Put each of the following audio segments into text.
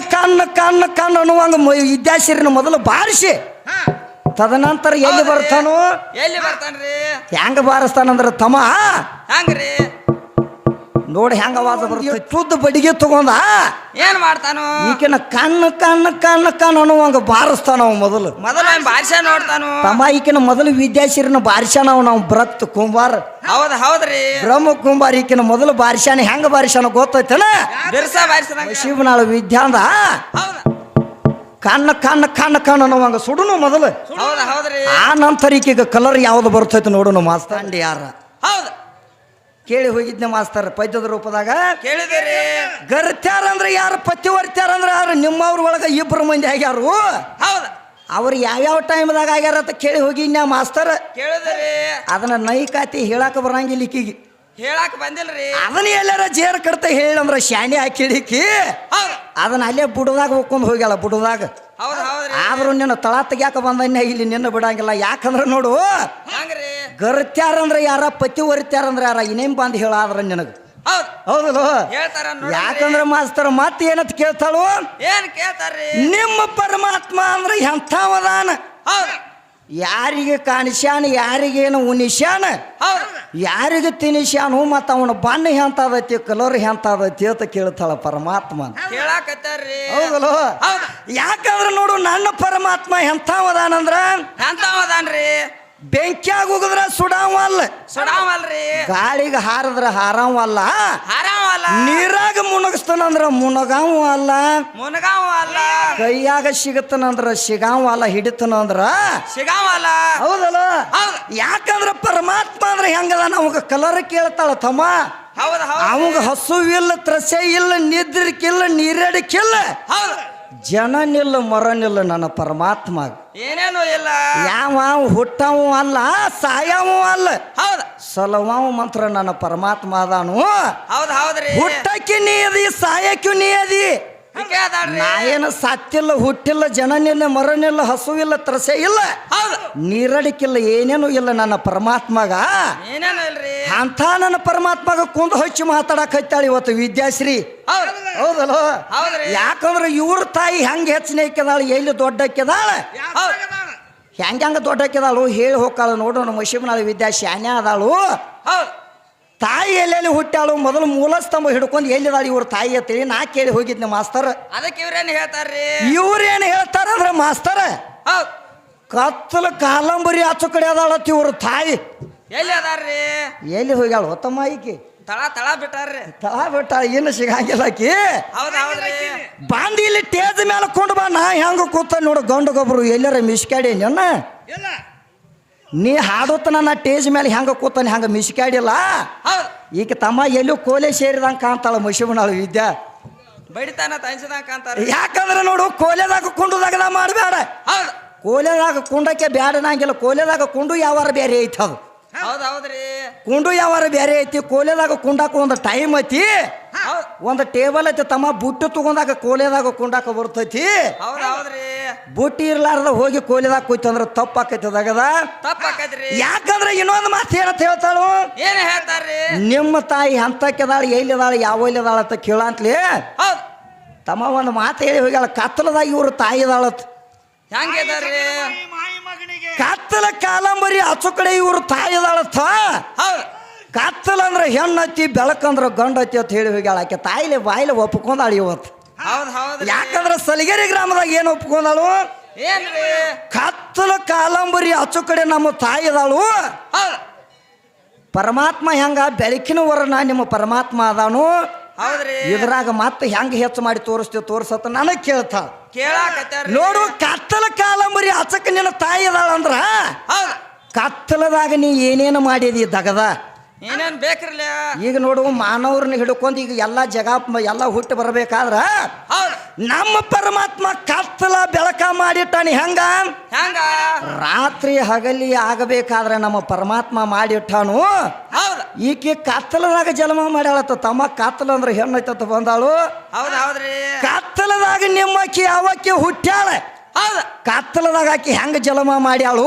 ಕಣ್ಣು ಕಣ್ಣು ಕಣ್ಣು ಕಣ್ಣು ಅನ್ನುವಂಗ ವಿದ್ಯಾಸಿರಿನ ಮೊದಲು ಬಾರಿಸಿ. ತದನಂತರ ಎಲ್ಲಿ ಬರ್ತಾನೋ? ಎಲ್ಲಿ ಬರ್ತಾನ್ರಿ? ಹೆಂಗ ಬಾರಿಸ್ತಾನಂದ್ರ ತಮ್ಮ? ಹಂಗ್ರಿ? ನೋಡಿ ಹೆಂಗ ಅವಾಜ ಬರ್ತೈತಿ. ಬಡಿಗೆ ತಗೊಂಡ. ಏನ್ ಮಾಡ್ತಾನು? ಈಕಿನ ಕಣ್ಣು ಕಣ್ಣು ಕಣ್ಣು ಕಣ್ಣು ಅನ್ನುವಂಗ ಬಾರಿಸ್ತಾನ ಅವ ಮೊದಲು. ಮೊದಲ ನೋಡ್ತಾನು? ತಮ್ಮ ಈಕಿನ ಮೊದಲು ವಿದ್ಯಾಶಿರನ ಬಾರಿಸಾನ ಅವ ನಾವು ಬ್ರತ್ ಕುಂಬಾರ. ಹೌದ ಹೌದ್ರಿ. ಬ್ರಹ್ಮ ಕುಂಬಾರ ಈಕಿನ ಮೊದಲು ಬಾರಿಸಾನ ಹೆಂಗ ಬಾರಿಸಾನ ಗೊತ್ತೈತನ? ಬಿರ್ಸ ಬಾರಿಸದಂಗ? ಶಿವನಾಳ ವಿದ್ಯಾಂದ. ಹೌದ. ಕಣ್ಣ ಕಣ್ಣ ಕಣ್ಣ ಕಣ್ಣು ಅನ್ನುವಂಗ ಸುಡುನು ಮೊದಲು. ಹೌದ ಹೌದ್ರಿ. ಆ ನಂತರ ಈಕೀಗ ಕಲರ್ ಯಾವ್ದು ಬರ್ತೈತೆ ನೋಡುನು ಮಾಸ್ತಂಡಿ ಯಾರ ಹೌದ್. ಕೇಳಿ ಹೋಗಿದ್ನೆ ಮಾಸ್ತಾರ ಪದ್ಯದ ರೂಪದಾಗ. ಕೇಳಿದ್ರಿ ಗರ್ತ್ಯಾರ ಅಂದ್ರೆ ಯಾರು ಪತಿವರ್ತ್ಯಾರ ಅಂದ್ರೆ ಯಾರು? ನಿಮ್ಮವ್ರ ಒಳಗೆ ಇಬ್ಬರು ಮಂದಿ ಆಗ್ಯಾರು. ಹೌದ. ಅವ್ರು ಯಾವ್ಯಾವ ಟೈಮ್ದಾಗ ಆಗ್ಯಾರ ಅಂತ ಕೇಳಿ ಹೋಗಿದ್ನ ಮಾಸ್ತರ್. ಕೇಳಿದ್ರಿ ಅದನ್ನ ನೈಕಾತಿ ಹೇಳಾಕ ಬರಂಗಿಲ್ಲ ಈಕಿಗೆ. ಹೇಳಾಕ ಬಂದಿಲ್ರಿ ಅದನ್ನ ಎಲ್ಲಾರ ಜೇರ್ ಕಡ್ತ ಹೇಳಂದ್ರ ಶಾಣಿ ಹಾಕಿಡಿಕಿ ಹೌದ್. ಅದನ್ನ ಅಲ್ಲೇ ಬುಡದಾಗ ಹೋಗ್ಕೊಂಡು ಹೋಗ್ಯಾಳ ಬುಡದಾಗ. ಆದ್ರೂ ನಿನ್ನ ತಳ ತೆಗ್ಯಾಕ ಬಂದ ಇಲ್ಲಿ ನಿನ್ನ ಬಿಡಂಗಿಲ್ಲ. ಯಾಕಂದ್ರೆ ನೋಡು ಹಂಗ್ರಿ. ಗರ್ತ್ಯಾರಂದ್ರ ಯಾರ ಪತಿ ಒರಿತ್ಯಾರಂದ್ರ ಯಾರ ಇನ್ನೇನ್ ಬಂದು ಹೇಳಾದ್ರ ನಿನಗೆ? ಹೌದು. ಹೌದಲ್ಲ ಹೇಳ್ತಾರ ನೋಡ್ರಿ. ಯಾಕಂದ್ರೆ ಮಾಸ್ತರ್ ಮತ್ತೆ ಏನಂತ ಕೇಳ್ತಾಳು? ಏನ್ ಕೇಳ್ತಾರ್ರಿ? ನಿಮ್ಮ ಪರಮಾತ್ಮ ಅಂದ್ರೆ ಎಂಥವದಾನ? ಹೌದ್. ಯಾರಿಗೆ ಕಾಣಿಸ್ಯಾನ ಯಾರಿಗೇನು ಉನಿಸ್ಯಾನ ಹೌದು. ಯಾರಿಗೆ ತಿನಿಸ್ಯಾನು? ಮತ್ತು ಅವನ ಬಣ್ಣ ಎಂತದೈತಿ ಕಲರ್ ಎಂತದೈತಿ ಅಂತ ಕೇಳ್ತಾಳ ಪರಮಾತ್ಮ. ಕೇಳಾಕತ್ತಾರ್ರಿ. ಹೌದಲ್ಲ? ಹೌದ್. ಯಾಕಂದ್ರೆ ನೋಡು ನನ್ನ ಪರಮಾತ್ಮ ಎಂಥವದಾನಂದ್ರ? ಎಂತವದಾನ್ರಿ ಬೆಂಕ್ಯಾಗ ಹೋಗಿದ್ರ ಸುಡಾವಲ್ಲ ಸುಡಾವಲ್ರಿ ಗಾಳಿಗೆ ಹಾರದ್ರ ಹಾರವಲ್ಲ ಆರಾಮಲ್ಲ ನೀರಾಗ ಮುಣಗಿಸ್ತಾನಂದ್ರ ಮುಣಗಾವ ಅಲ್ಲ. ಮುನಗಾವ ಅಲ್ಲ. ಕೈಯಾಗ ಸಿಗತ್ತನಂದ್ರ ಸಿಗಾವ ಅಲ್ಲ ಹಿಡಿತನಂದ್ರ. ಸಿಗಾವಲ್ಲ ಹೌದಲ್ಲ? ಹೌದ್. ಯಾಕಂದ್ರ ಪರಮಾತ್ಮ ಅಂದ್ರೆ ಹೆಂಗದ ನಮಗ ಕಲರ್ ಕೇಳ್ತಾಳ ತಮ್ಮ. ಹೌದ್ ಹೌದ್. ಅವಾಗ ಹಸುವಿಲ್ಲ ತ್ರಸೆ ಇಲ್ಲ ನಿದ್ರಿಕಿಲ್ಲ ನೀರಡಿಕಿಲ್ಲ. ಹೌದ್. ಜನನಿಲ್ಲ ಮರನಿಲ್ಲ ನನ್ನ ಪರಮಾತ್ಮ ಏನೇನು ಇಲ್ಲ. ಯಾವ ಹುಟ್ಟವೂ ಅಲ್ಲ ಸಾಯವು ಅಲ್ಲ. ಹೌದು. ಸಲವಾವು ಮಂತ್ರ ನನ್ನ ಪರಮಾತ್ಮ ಅದಾನು. ಹೌದು ಹೌದ್ರಿ. ಹುಟ್ಟಕ್ಕೆ ನೀ ಅದಿ ಸಾಯಕ್ಕೆ ನೀ ಅದಿ. ನಾ ಏನು ಸತ್ತಿಲ್ಲ ಹುಟ್ಟಿಲ್ಲ ಜನನಿಲ್ಲ ಮರನಿಲ್ಲ ಹಸುವಿಲ್ಲ ತ್ರಸೆ ಇಲ್ಲ. ನೀರಡಿಕಿಲ್ಲ ಏನೇನು ಇಲ್ಲ ನನ್ನ ಪರಮಾತ್ಮಗ. ಅಂತ ನನ್ನ ಪರಮಾತ್ಮಗ ಕುಂದು ಹಚ್ಚಿ ಮಾತಾಡಕತ್ತಾಳ ಇವತ್ತು ವಿದ್ಯಾಶ್ರೀ. ಹೌದಲ್ಲ? ಹೌದ್ರಿ. ಯಾಕಂದ್ರೆ ಇವ್ರ ತಾಯಿ ಹೆಂಗ್ ಹೆಚ್ಚಿನ ಎಲ್ಲಿ ದೊಡ್ಡ ಹೌದ್ ಹೆಂಗ ಹೆಂಗ ದೊಡ್ಡ ಇಕ್ಕಿದಾಳು ಹೇಳಿ ಹೋಗ್ತಾಳ ನೋಡು ನಮ್ಮ ಶಿವನಾಳ ವಿದ್ಯಾ ಶಾನ್ಯ ಅದಾಳು ತಾಯಿ ಎಲ್ಲೆಲ್ಲಿ ಹುಟ್ಟಾಳು ಮೊದಲು ಮೂಲ ಸ್ತಂಭ ಹಿಡ್ಕೊಂಡು ಎಲ್ಲಿದಾಳು ಇವ್ರ ತಾಯಿ ಅಂತೇಳಿ ನಾ ಕೇಳಿ ಹೋಗಿದ್ನಿ ಮಾಸ್ತರ್. ಅದಕ್ಕೆ ಇವ್ರೇನ್ ಹೇಳ್ತಾರ್ರಿ? ಇವ್ರೇನು ಹೇಳ್ತಾರಂದ್ರೆ ಮಾಸ್ತರ್. ಹೌದ್. ಕತ್ತಲ ಕಾಲಂಬರಿ ಆಚು ಕಡೆ ಅದಾಳತ್ತಿ ಇವ್ರ ತಾಯಿ. ಎಲ್ಲಿ ಅದಾರ್ರಿ? ಎಲ್ಲಿ ಹೋಗ್ಯಾಳ? ಹೊತ್ತಮ್ಮ ಈಕಿ. ತಳ ತಳ ಬಿಟ್ಟಾರ್ರಿ. ತಳ ಬಿಟ್ಟ ಏನು ಸಿಗಂಗಿಲ್ಲ ಆಕಿ. ಹೌದ್ ಹೌದ್ರಿ. ಬಂದು ಇಲ್ಲಿ ಟೇಜ್ ಮೇಲೆ ಕೊಂಡು ಬಾ ನಾ ಹೆಂಗ ಕೂತ ನೋಡು ಗಂಡು ಗೊಬ್ಬರು ಎಲ್ಲರ ಮಿಸ್ಕ್ಯಾಡಿ ನನ್ನ. ಇಲ್ಲ. ನೀ ಹಾಡುತ್ತನ ನಾ ಟೇಜ್ ಮೇಲೆ ಹೆಂಗ ಕೂತಾನೆ ಹೆಂಗ ಮಿಸ್ಕ್ಯಾಡಿಲ್ಲ? ಹೌದ್. ಈಗ ತಮ್ಮ ಎಲ್ಲೂ ಕೋಲೆ ಸೇರಿದಂಗ ಕಾಣ್ತಾಳ ಮಶಿಬನಾಳು ವಿದ್ಯಾ. ಬಡಿತಾನ ತಂಚದಂಗ ಯಾಕಂದ್ರೆ ನೋಡು ಕೋಲೆದಾಗ ಕುಂಡುದಾಗ ಮಾಡಬೇಡ ಹೌದ್. ಕೋಲೆದಾಗ ಕುಂಡಕ್ಕೆ ಬ್ಯಾಡ ನಂಗಿಲ್ಲ ಕೋಲೆದಾಗ ಕುಂಡು ಯಾವಾರ ಬೇರೆ ಐತದು ಹೌದ್ ಹೌದ್ರಿ ಕುಂಡು ಯಾವಾರ ಬೇರೆ ಐತಿ ಕೋಲೆದಾಗ ಕುಂಡಾಕ ಒಂದು ಟೈಮ್ ಐತಿ. ಒಂದು ಟೇಬಲ್ ಐತಿ ತಮ್ಮ ಬುಟ್ಟು ತಗೊಂಡಾಗ ಕೋಲೆದಾಗ ಕುಂಡಾಕ ಬರ್ತೈತಿ. ಹೌದ್ ಹೌದ್ರಿ ಬುಟ್ಟಿ ಇರ್ಲಾರ್ದ ಹೋಗಿ ಕೋಲೆದಾಗ ಕೂತಂದ್ರ ತಪ್ಪ ಆಕೈತಿ ಅದಾಗದ. ತಪ್ಪ ಆಕೈತ್ರಿ. ಯಾಕಂದ್ರೆ ಇನ್ನೊಂದು ಮಾತು ಏನಂತ ಹೇಳ್ತಾಳು? ಏನ್ ಹೇಳ್ತಾರ್ರಿ? ನಿಮ್ಮ ತಾಯಿ ಹಂತಕ್ಕೆದಾಳ ಎಲ್ಲಿದಾಳ ಯಾವ ಎಲ್ಲಿದಾಳ ಅಂತ ಕೇಳಂತ್ಲಿ ಹೌದ್. ತಮ್ಮ ಒಂದು ಮಾತು ಹೇಳಿ ಹೋಗ್ಯಾಳ ಕತ್ತಲದಾಗ ಇವ್ರು ತಾಯಿ ಇದಾಳತ್ ಹೆಂಗಿದಾರ್ರಿ ಕತ್ತಲ ಕಾಲಂಬರಿ ಆಚು ಕಡೆ ಇವ್ರು ತಾಯಿ ಅಂದ್ರೆ ಹೆಣ್ಣತ್ತಿ ಬೆಳಕಂದ್ರ ಗಂಡತ್ತಿ ಅಂತ ಹೇಳಿ ಹೋಗ್ಯಾಳ. ಆಕೆ ತಾಯಿಲೆ ಬಾಯಿಲೆ ಒಪ್ಕೊಂಡಾಳ ಇವತ್ತು. ಯಾಕಂದ್ರೆ ಸಲಿಗೆರೆ ಗ್ರಾಮದಾಗ ಏನು ಒಪ್ಕೊಂಡಾಳು? ಕತ್ತಲ ಕಾಲಂಬರಿ ಅಚ್ಚು ಕಡೆ ನಮ್ಮ ತಾಯಿ ಇದಾಳು ಪರಮಾತ್ಮ ಹೆಂಗ ಬೆಳಕಿನ ವರನ ನಿಮ್ಮ ಪರಮಾತ್ಮ ಅದಾನು. ಇದ್ರಾಗ ಮತ್ತೆ ಹೆಂಗ ಹೆಚ್ಚು ಮಾಡಿ ತೋರಿಸ್ತೀವಿ ತೋರ್ಸತ್ತ ನನಗೆ ಕೇಳ್ತಾಳ ಕೇಳಾಕತ್ತಾರ್ರಿ ನೋಡು ಕತ್ತಲ ಕಾಲಂಬರಿ ಅಚಕ ನಿನ್ನ ತಾಯಿ ಅಂದ್ರ ಹೌದ್. ಕತ್ತಲದಾಗ ನೀ ಏನೇನು ಮಾಡಿದಿ ದಗದ? ಏನೇನ್ ಬೇಕ್ರಲ್ಲ? ಈಗ ನೋಡು ಮಾನವ್ರನ್ನ ಹಿಡ್ಕೊಂಡು ಈಗ ಎಲ್ಲ ಜಗ ಎಲ್ಲ ಹುಟ್ಟು ಬರಬೇಕಾದ್ರ ನಮ್ಮ ಪರಮಾತ್ಮ ಕತ್ತಲ ಬೆಳಕ ಮಾಡಿಟ್ಟಾನೆ ಹೆಂಗ? ಹೆಂಗ? ರಾತ್ರಿ ಹಗಲಿ ಆಗಬೇಕಾದ್ರೆ ನಮ್ಮ ಪರಮಾತ್ಮ ಮಾಡಿಟ್ಟಾನು. ಈಕೆ ಕತ್ತಲದಾಗ ಜನ್ಮ ಮಾಡ್ಯಾಳತ್ತ ತಮ್ಮ ಕತ್ತಲ ಅಂದ್ರೆ ಹೆಣ್ಣೈತತ್ತ ಬಂದಾಳು. ಕತ್ತಲದಾಗ ಹೌದ್ರಿ. ಕತ್ತಲದಾಗ ನಿಮ್ಮಕ್ಕಿ ಅವಕ್ಕಿ ಹುಟ್ಟ್ಯಾಳ? ಹೌದ್. ಕತ್ತಲದಾಗ ಆಕಿ ಹೆಂಗ ಜಲಮ ಮಾಡ್ಯಾಳು?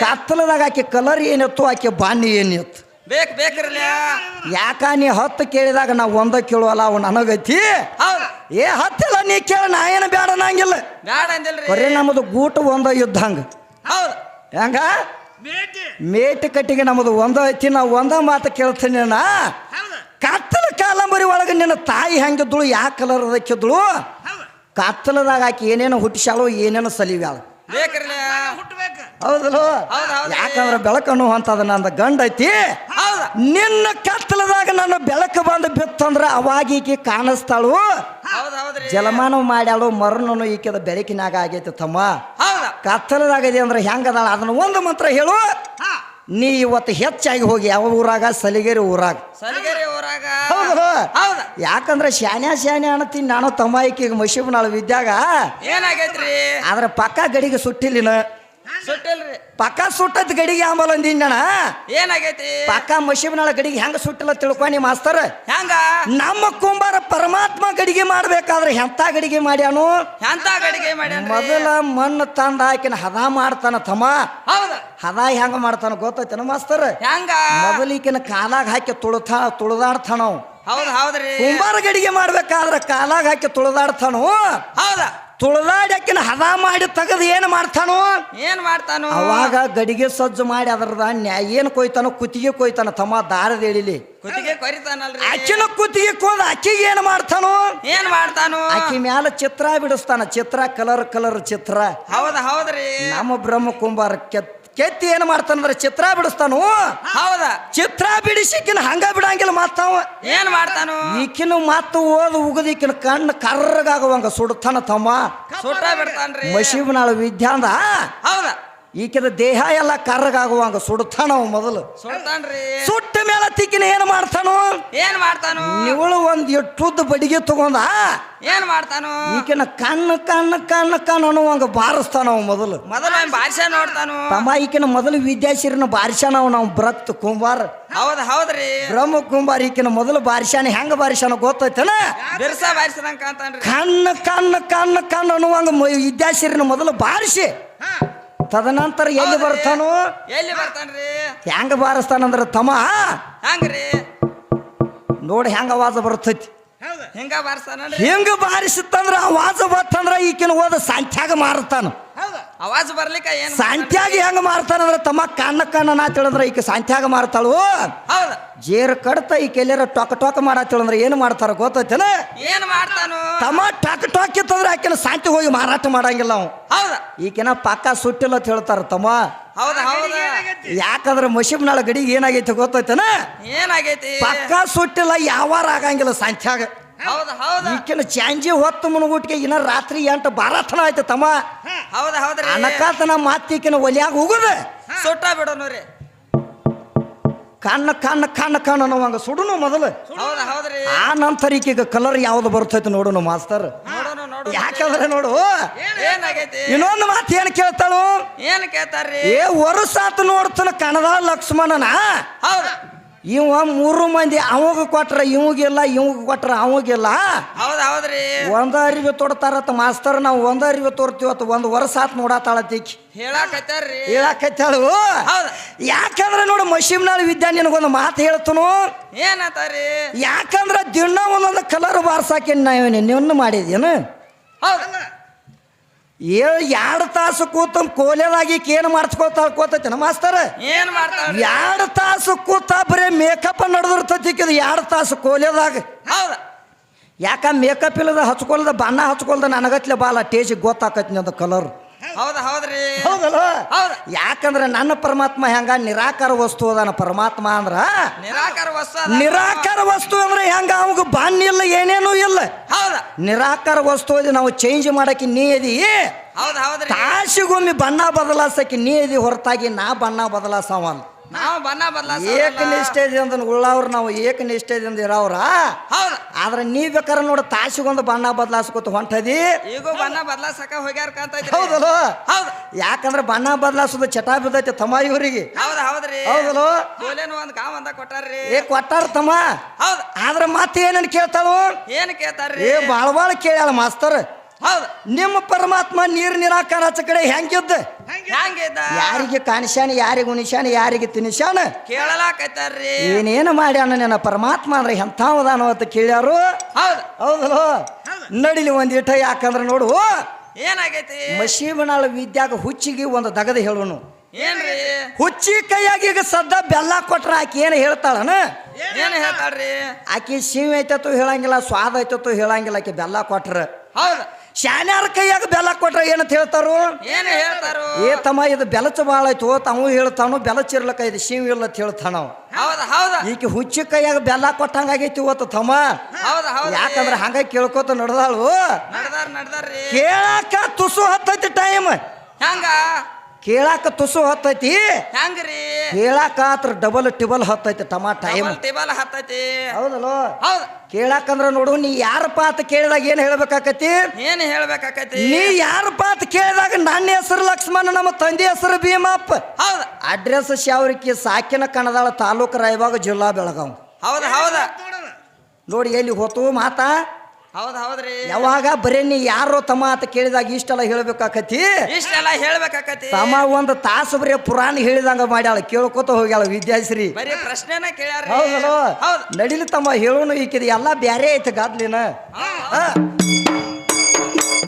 ಕತ್ತಲದಾಗ ಆಕಿ ಕಲರ್ ಏನಿತ್ತು ಆಕೆ ಬಾಣಿ ಏನಿತ್ತು ಬೇಕ್ ಬೇಕ್ರಲ್ಲ ಯಾಕ ನೀ ಹತ್ತು ಕೇಳಿದಾಗ ನಾವು ಒಂದ ಕೇಳುವಲ್ಲ ಅವ್ ನನಗೈತಿ? ಹೌದ್. ಏ ಹತ್ತಿಲ್ಲ ನೀ ಕೇಳ ನಾ ಏನು ಬೇಡ ನಂಗಿಲ್ಲ. ಅಂದಿಲ್ರಿ. ಬರೀ ನಮ್ಮದು ಗೂಟ ಒಂದ ಯುದ್ಧ ಹಂಗ. ಹೌದ. ಹೆಂಗ? ಮೇಟಿ. ಕಟ್ಟಿಗೆ ನಮ್ಮದು ಒಂದ ಐತಿ ನಾ ಒಂದ ಮಾತು ಕೇಳ್ತೀನಿ ನಾ. ಕತ್ತಲ ಕಾಲಂಬರಿ ಒಳಗೆ ನಿನ್ನ ತಾಯಿ ಹೆಂಗಿದ್ಳು ಯಾ ಕಲರ್ ಅದಕ್ಕಿದ್ಳು? ಕತ್ತಲದಾಗ ಆಕಿ ಏನೇನು ಹುಟ್ಟಿಸಾಳು ಏನೇನು ಸಲಿವ್ಯಾಳ? ಬೇಕ್ರಲ್ಲ ಹೌದಲ್ಲ. ಯಾಕಂದ್ರೆ ಬೆಳಕನ್ನು ಅಂತದ ನಂದ ಗಂಡ ಐತಿ. ನಿನ್ನ ಕತ್ತಲದಾಗ ನನ್ನ ಬೆಳಕು ಬಂದು ಬಿತ್ತಂದ್ರೆ ಅವಾಗ ಈಕೆ ಕಾಣಿಸ್ತಾಳು ಜಲಮಾನ ಜಲಮಾನವ ಮಾಡ್ಯಾಳು ಮರಣನು ಈಕೆದ ಬೆಳಕಿನಾಗ ಆಗೈತಿ ತಮ್ಮ. ಕತ್ತಲದಾಗ ಇದೆ ಅಂದ್ರೆ ಹೆಂಗದಾಳ? ಅದನ್ನ ಒಂದು ಮಂತ್ರ ಹೇಳು. ನೀ ಇವತ್ತು ಹೆಚ್ಚಾಗಿ ಹೋಗಿ ಯಾವ ಊರಾಗ? ಸಲಿಗೇರಿ ಊರಾಗ. ಸಲಿಗೆರೆ ಊರಾಗ. ಹೌದು. ಯಾಕಂದ್ರೆ ಶಾನ್ಯಾ ಶಾನ್ಯ ಅನ್ನತ್ತೀನಿ ನಾನು ತಮ್ಮ ಈಕಿಗೆ ಮಶೀಬ್ನಾಳ ಬಿದ್ದಾಗ ಏನಾಗೈತ್ರಿ? ಆದ್ರೆ ಪಕ್ಕ ಗಡಿಗೆ ಸುಟ್ಟಿಲ್ಲ ಸುಟ್ಟಿಲ್ರಿ. ಪಕ್ಕ ಸುಟ್ಟದ್ ಗಡಿಗೆ ಆಮೇಲೆ ಅಂದಿನ ಏನಾಗೈತಿ ಪಕ್ಕ ಮಶೀಬ್ನಾಳ ಗಡಿಗೆ ಹೆಂಗ ಸುಟ್ಟಿಲ್ಲ ತಿಳ್ಕೊನಿ ಮಾಸ್ತರ್. ಹೆಂಗ? ನಮ್ಮ ಕುಂಬಾರ ಪರಮಾತ್ಮ ಗಡಿಗೆ ಮಾಡ್ಬೇಕಾದ್ರೆ ಎಂತ ಗಡಿಗೆ ಮಾಡ್ಯಾನು? ಎಂತ ಗಡಿಗೆ ಮಾಡ್ಯ ಮೊದಲ ಮಣ್ಣು ತಂದ ಆಕಿನ ಹದ ಮಾಡ್ತಾನ ತಮ್ಮ. ಹೌದ. ಹದ ಹೆಂಗ ಮಾಡ್ತಾನ ಗೊತ್ತೈತನ ಮಾಸ್ತರ್? ಹೆಂಗ? ಮೊದಲಿಕಿನ ಕಾಲಾಗ ಹಾಕಿ ತುಳತ ತುಳಿದಾಡ್ತಾನವ್. ಹೌದ್ ಹೌದ್ರಿ. ಕುಂಬಾರ ಗಡಿಗೆ ಮಾಡ್ಬೇಕಾದ್ರೆ ಕಾಲಾಗ ಹಾಕಿ ತುಳಿದಾಡ್ತಾನು? ಹೌದ. ತುಳಿದಾಡಿ ಆಕಿನ ಹದ ಮಾಡಿ ತೆಗೆದು ಏನು ಮಾಡ್ತಾನೋ? ಏನ್ ಮಾಡ್ತಾನೋ? ಅವಾಗ ಗಡಿಗೆ ಸಜ್ಜು ಮಾಡಿ ಅದರದ ನ್ಯಾಯ ಏನು ಕೊಯ್ತಾನೋ ಕುತ್ತಿಗೆ ಕೊಯ್ತಾನ ತಮ್ಮ ದಾರದ ಎಳಿಲಿ. ಕುತ್ತಿಗೆ ಕೊರಿತಾನಲ್ರಿ. ಆಕಿನ ಕುತ್ತಿಗೆ ಕೋದ ಅಕ್ಕಿಗೆ ಏನು ಮಾಡ್ತಾನೋ? ಏನ್ ಮಾಡ್ತಾನೋ? ಅಕ್ಕಿ ಮ್ಯಾಲ ಚಿತ್ರ ಬಿಡಿಸ್ತಾನ ಚಿತ್ರ ಕಲರ್ ಕಲರ್ ಚಿತ್ರ. ಹೌದ ಹೌದ್ರಿ. ನಮ್ಮ ಬ್ರಹ್ಮ ಕುಂಬಾರ ಕೆತ್ ಕೆತ್ತಿ ಏನು ಮಾಡ್ತಾನಂದ್ರೆ ಚಿತ್ರ ಬಿಡಿಸ್ತಾನು? ಹೌದ? ಚಿತ್ರ ಬಿಡಿಸಿಕಿನ ಹಂಗ ಬಿಡಂಗಿಲ್ಲ ಮಾತಾವ. ಏನ್ ಮಾಡ್ತಾನು? ಈಕಿನ ಮಾತು ಓದು ಉಗದಿಕಿನ ಕಣ್ಣು ಕರ್ರಗಾಗುವಂಗ ಸುಡ್ತಾನ ತಮ್ಮ. ಸುಟ್ಟ ಬಿಡ್ತಾನ್ರಿ ಮಶೀಬ್ನಾಳ ವಿದ್ಯಾಂದ ಹೌದ? ಈಕಿನ ದೇಹ ಎಲ್ಲ ಕರ್ರಗಾಗುವಂಗ ಸುಡ್ತಾನ ಅವ ಮೊದಲು. ಸುಡ್ತಾನ್ರಿ. ಸುಟ್ಟ ಮೇಲೆ ತಿಕ್ಕಿನ ಏನು ಮಾಡ್ತಾನು? ಏನ್ ಮಾಡ್ತಾನು? ನಿವಳು ಒಂದ್ ಎಟ್ಟುದ್ದ ಬಡಿಗೆ ತಗೊಂಡ? ಏನ್ ಮಾಡ್ತಾನು? ಈಕಿನ ಕಣ್ಣು ಕಣ್ಣು ಕಣ್ಣು ಕಣ್ಣು ಅನ್ನುವಂಗ ಬಾರಿಸ್ತಾನ ಮೊದಲು. ಮೊದಲು ಮೊದಲ ಭಾಷೆ ನೋಡ್ತಾನು? ತಮ್ಮ ಈಕಿನ ಮೊದಲು ವಿದ್ಯಾಶಿರನ ಬಾರಿಸಾನ ಅವ ನಾವು ಬ್ರತ್ ಕುಂಬಾರ. ಹೌದ ಹೌದ್ರಿ. ಬ್ರಹ್ಮ ಕುಂಬಾರ ಈಕಿನ ಮೊದಲು ಬಾರಿಸಾನ ಹೆಂಗ ಬಾರಿಸಾನ ಗೊತ್ತೈತನ? ಬಿರ್ಸ ಬಾರಿಸಿದಂಗ ಕಣ್ಣು ಕಣ್ಣು ಕಣ್ಣು ಕಣ್ಣು ಅನ್ನುವಂಗ ವಿದ್ಯಾಶಿರನ ಮೊದಲು ಬಾರಿಸಿ ತದನಂತರ ಎಲ್ಲಿ ಬರ್ತಾನೋ? ಎಲ್ಲಿ ಬರ್ತಾನ್ರಿ? ಹೆಂಗ ಬಾರಿಸ್ತಾನಂದ್ರ ತಮ್ಮ ಹೆಂಗ್ರಿ. ನೋಡಿ ಹೆಂಗ ಆವಾಜ ಬರ್ತೈತಿ. ಹಿಂಗ ಬಾರಿಸ್ತಾನ ಹೆಂಗ ಬಾರಿಸುತ್ತಂದ್ರ ಆವಾಜ ಬರ್ತಂದ್ರ ಈಕಿನ ಹೋದ ಸಂಖ್ಯಾಗ ಮಾರುತ್ತಾನ. ಅವಾಜ್ ಬರ್ಲಿಕ್ಕ ಏನ್ ಸಂಖ್ಯಾಗ ಹೆಂಗ್ ಮಾರ್ತಾನಂದ್ರ ತಮ್ಮ ಕಣ್ಣ ಕಣ್ಣ ನಾ ತಿಳಿದ್ರ ಈಕೆ ಸಾಂತ್ಯಾಗ ಮಾರ್ತಾಳು. ಹೌದ. ಜೇರ್ ಕಡ್ತ ಈ ಕೆಲರ ಟೊಕ ಟೊಕ ಮಾಡತ್ತೇಳಂದ್ರ ಏನು ಮಾಡ್ತಾರ ಗೊತ್ತೈತೇನ? ಏನ್ ಮಾಡ್ತಾನು? ತಮ್ಮ ಟಕ್ ಟೊಕ್ ಇತ್ತಂದ್ರ ಆಕಿನ ಸಾಂತಿ ಹೋಗಿ ಮಾರಾಟ ಮಾಡಂಗಿಲ್ಲ ಅವ್. ಹೌದ. ಈಕಿನ ಪಕ್ಕ ಸುಟ್ಟಿಲ್ಲ ಅಂತ ಹೇಳ್ತಾರ ತಮ್ಮ. ಹೌದ ಹೌದ. ಯಾಕಂದ್ರ ಮಶೀಬ್ನಾಳ ಗಡಿಗೆ ಏನಾಗೈತಿ ಗೊತ್ತೈತೇನ? ಏನಾಗೈತಿ? ಪಕ್ಕ ಸುಟ್ಟಿಲ್ಲ ಯಾವಾರ ಆಗಂಗಿಲ್ಲ ಸಂಖ್ಯಾಗ ಹೌದ ಹೌದು. ಈಕಿನ ಚಾಂಜಿ ಹೊತ್ತು ಮುನುಗುಟ್ಗೆ ಇನ್ನ ರಾತ್ರಿ ಎಂಟು ಬಾರಾತನ ಆಯ್ತು ತಮ್ಮ. ಹೌದ ಹೌದ್ರಿ. ಅನಕಾತನ ಮಾತಿಕಿನ ಒಲಿಯಾಗ ಹೋಗುದ ಸುಟ್ಟ ಬಿಡೋನು ರೀ ಕಣ್ಣ ಕಣ್ಣ ಕಣ್ಣ ಕಣ್ಣ ಹಂಗ ಸುಡುನು ಮೊದಲು. ಹೌದು ಹೌದ್ರಿ. ಆ ನಂತರ ಈಕೀಗ ಕಲರ್ ಯಾವ್ದು ಬರ್ತೈತೆ ನೋಡುನು ಮಾಸ್ತರ್. ಯಾಕಂದ್ರೆ ನೋಡು ಏನಾಗೈತಿ ಇನ್ನೊಂದು ಮಾತು ಏನು ಕೇಳ್ತಾಳು? ಏನ್ ಕೇಳ್ತಾರ್ರಿ? ಏ ವರುಸಾತ್ ನೋಡ್ತಾನ ಕಣದ ಲಕ್ಷ್ಮಣನ? ಹೌದ. ಇವ ಮೂರು ಮಂದಿ ಅವಾಗ ಕೊಟ್ರ ಇವಾಗಿಲ್ಲ ಇವಾಗ ಕೊಟ್ರ ಅವಾಗಿಲ್ಲ. ಹೌದ ಹೌದ್ರಿ. ಒಂದ ಅರಿವಿ ತೊಡ್ತಾರತ್ತ ಮಾಸ್ತರ್ ನಾವು ಒಂದ ಅರಿವಿ ತೋರ್ತೀವತ್ತ ಒಂದು ವರ್ಷ ಆತ್ ನೋಡತ್ತಾಳತ್ತೀಕಿ ಹೇಳಾಕತ್ತಾರ್ರಿ ಹೇಳಕತ್ತಾಳು ಹೌದು. ಯಾಕಂದ್ರೆ ನೋಡು ಮಶೀಮ್ನಾಳ ವಿದ್ಯಾ ನಿನಗೊಂದು ಮಾತು ಹೇಳ್ತನು? ಏನತ್ತಾರಿ ಯಾಕಂದ್ರೆ ದಿನ ಒಂದೊಂದು ಕಲರ್ ಬಾರ್ಸಾಕಿ ನಾವೇನು ನಿನ್ನ ಮಾಡಿದೇನು. ಹೌದ. ಏ ಎರಡು ತಾಸು ಕೂತ ಕೋಲೆದಾಗಿ ಏನು ಕೂತೈತಿ ನಮ್ಮಸ್ತರ ಮಾಸ್ತರ? ಏನ್ ಮಾಡ್ತಾರ ಎರಡು ತಾಸು ಕೂತ ಬರೀ ಮೇಕಪ್ ನಡೆದಿರ್ತೈತಿ ಎರಡು ತಾಸು ಕೋಲೆದಾಗ. ಹೌದ. ಯಾಕ ಮೇಕಪ್ ಇಲ್ಲದ ಹಚ್ಕೊಳ್ಳದ ಬಣ್ಣ ಹಚ್ಕೊಳ್ದ ನನಗತ್ಲೆ ಬಾಲ ಟೇಜಿಗೆ ಗೊತ್ತಾಕತ್ನಿ ಅದು ಕಲರ್ ಹೌದ ಹೌದ್ರಿ. ಹೌದಲ್ಲ? ಹೌದ. ಯಾಕಂದ್ರೆ ನನ್ನ ಪರಮಾತ್ಮ ಹೆಂಗ ನಿರಾಕಾರ ವಸ್ತು ಅದಾನ ಪರಮಾತ್ಮ ಅಂದ್ರ? ನಿರಾಕಾರ ವಸ್ತು ನಿರಾಕಾರ ವಸ್ತು ಅಂದ್ರೆ ಹೆಂಗ ಅವಾಗ ಬಣ್ಣ ಇಲ್ಲ ಏನೇನೂ ಇಲ್ಲ. ಹೌದ ನಿರಾಕಾರ ವಸ್ತು ಇದೆ ನಾವು ಚೇಂಜ್ ಮಾಡಕ್ಕೆ ನೀ ಅದಿ ಹೌದ ಹೌದ್ರಿ. ತಾಸಿಗೊಮ್ಮೆ ಬಣ್ಣ ಬದಲಾಸಕ್ಕೆ ನೀ ಅದಿ ಹೊರತಾಗಿ ನಾ ಬಣ್ಣ ಬದಲಾಸವಲ್ಲ ನಾವು ಬಣ್ಣ ಬದಲಾಸ ಏಕನಿಷ್ಠೆದಿಂದ ಉಳ್ಳವ್ರು ನಾವು ಏಕನಿಷ್ಠೆದಿಂದ ಇರೋವ್ರ. ಹೌದು. ಆದ್ರೆ ನೀ ಬೇಕಾದ್ರೆ ನೋಡು ತಾಸಿಗೊಂದು ಬಣ್ಣ ಬದಲಾಸ್ಕೊತ ಹೊಂಟದಿ. ಈಗೂ ಬಣ್ಣ ಬದಲಾಸಕ ಹೋಗ್ಯಾರ ಕಾಂತೈತ್ರಿ ಹೌದಲ್ಲ? ಹೌದು. ಯಾಕಂದ್ರೆ ಬಣ್ಣ ಬದಲಾಸೋದು ಚಟ ಬಿದ್ದೈತೆ ತಮ್ಮ ಇವರಿಗೆ. ಹೌದು ಹೌದ್ರಿ. ಹೌದಲ್ಲ? ಬೋಲೇನು ಒಂದು ಗಾವ್ ಅಂತ ಕೊಟ್ಟಾರ್ರಿ. ಏ ಕೊಟ್ಟಾರ ತಮ್ಮ. ಹೌದು. ಆದ್ರೆ ಮತ್ತೆ ಏನನ್ ಕೇಳ್ತಾಳು? ಏನ್ ಕೇಳ್ತಾರ್ರಿ? ಏ ಬಾಳ ಬಾಳ ಕೇಳ್ಯಾಳ ಮಾಸ್ತರ್. ಹೌದು. ನಿಮ್ಮ ಪರಮಾತ್ಮ ನೀರ್ ನಿರಾಕಾರ ಕಡೆ ಹೆಂಗಿದ್ದ ಹೆಂಗಿದ್ದ ಯಾರಿಗೆ ಕಾಣಿಸ್ಯಾನ ಯಾರಿಗೆ ಉಣಿಸ್ಯಾನ ಯಾರಿಗೆ ತಿನಿಸ್ಯಾನ? ಕೇಳಲಾಕೈತಾರ್ರಿ. ಏನೇನು ಮಾಡ್ಯಾನ ನಿನ್ನ ಪರಮಾತ್ಮ ಅಂದ್ರೆ ಎಂಥವದಾನೋ ಅಂತ ಕೇಳ್ಯಾರು? ಹೌದು. ನಡಿಲಿ ನಡಿಲಿ ಒಂದಿಟ ಯಾಕಂದ್ರೆ ನೋಡು. ಏನಾಗೈತಿ? ಮಶೀಬನಾಳ ವಿದ್ಯಾಗ ಹುಚ್ಚಿಗೆ ಒಂದು ದಗದ ಹೇಳೋನು ಏನ್ರಿ? ಹುಚ್ಚಿ ಕೈಯಾಗಿ ಈಗ ಸದ್ದ ಬೆಲ್ಲ ಕೊಟ್ರ ಆಕಿ ಏನು ಹೇಳ್ತಾಳನ? ಏನು ಹೇಳ್ತಾಳ್ರಿ? ಆಕಿ ಸೀಮೆ ಐತತ್ತು ಹೇಳಂಗಿಲ್ಲ ಸ್ವಾದ ಐತತ್ತು ಹೇಳಂಗಿಲ್ಲ ಆಕಿ ಬೆಲ್ಲ ಕೊಟ್ರ. ಹೌದು. ಶಾನ್ಯಾರ ಕೈಯಾಗ ಬೆಲ್ಲ ಕೊಟ್ರೆ ಏನಂತ ಹೇಳ್ತಾರು? ಏನು ಹೇಳ್ತಾರು? ಏ ತಮ್ಮ ಇದು ಬೆಲಚ ಭಾಳ ಆಯ್ತು ತಾವು ಹೇಳ್ತಾನು ಬೆಲಚಿರ್ಲಕ್ಕ ಇದು ಶಿವ್ ಇಲ್ಲ ಅಂತ ಹೇಳ್ತಾನ ಹೌದು ಹೌದು. ಈಕೆ ಈಕಿ ಹುಚ್ಚಿ ಕೈಯಾಗ ಬೆಲ್ಲ ಕೊಟ್ಟಂಗಾಗೈತಿ ಇವತ್ತು ತಮ್ಮ. ಹೌದು ಹೌದು. ಯಾಕಂದ್ರೆ ಹಂಗ ಕೇಳ್ಕೊತ ನಡ್ದಾಳು. ನಡ್ದಾರ ನಡ್ದಾರ್ರಿ ಕೇಳಾಕ ತುಸು ಹತ್ತೈತಿ ಟೈಮ್ ಹೆಂಗ? ಕೇಳಾಕ ತುಸು ಹತ್ತೈತಿ. ಹೆಂಗ್ರಿ? ಕೇಳಾಕ ಅತ್ರ ಡಬಲ್ ಟಿಬಲ್ ಹತ್ತೈತೆ ಟಮಾಟ ಟೇಬಲ್ ಹತ್ತೈತಿ. ಹೌದಲ್ಲೋ? ಹೌದ್. ಕೇಳಾಕಂದ್ರ ನೋಡು ನೀ ಯಾರ ಪಾತ್ ಕೇಳಿದಾಗ ಏನ್ ಹೇಳ್ಬೇಕಾಕತಿ? ಏನ್ ಹೇಳ್ಬೇಕಾಕತಿ? ನೀ ಯಾರ ಪಾತ್ ಕೇಳಿದಾಗ ನನ್ನ ಹೆಸರು ಲಕ್ಷ್ಮಣ ನಮ್ಮ ತಂದೆ ಹೆಸರು ಭೀಮಪ್ಪ. ಹೌದ್. ಅಡ್ರೆಸ್ ಶಾವರಿಕಿ ಸಾಕಿನ ಕಣದಾಳ ತಾಲೂಕು ರಾಯಬಾಗ ಜಿಲ್ಲಾ ಬೆಳಗಾವ್. ಹೌದ ಹೌದ. ನೋಡಿ ಎಲ್ಲಿ ಹೋತು ಮಾತಾ? ಹೌದ ಹೌದ್ರಿ. ಯಾವಾಗ ಬರೀ ನೀ ಯಾರು ತಮ್ಮ ಅಂತ ಕೇಳಿದಾಗ ಇಷ್ಟೆಲ್ಲ ಹೇಳ್ಬೇಕಾಕತಿ? ಇಷ್ಟೆಲ್ಲ ಹೇಳ್ಬೇಕಾಕತಿ. ತಮ್ಮ ಒಂದು ತಾಸು ಬರೀ ಪುರಾಣ ಹೇಳಿದಂಗ ಮಾಡ್ಯಾಳ ಕೇಳ್ಕೊತ ಹೋಗ್ಯಾಳ ವಿದ್ಯಾಶ್ರೀ ಬರೀ ಪ್ರಶ್ನೆನ ಕೇಳ್ಯಾರ ನಡೀಲಿ ತಮ್ಮ ಹೇಳೋನು ಈಕಿದ ಎಲ್ಲ ಬ್ಯಾರೆ ಐತೆ ಗಾದ್ಲಿನ. ಹಾ.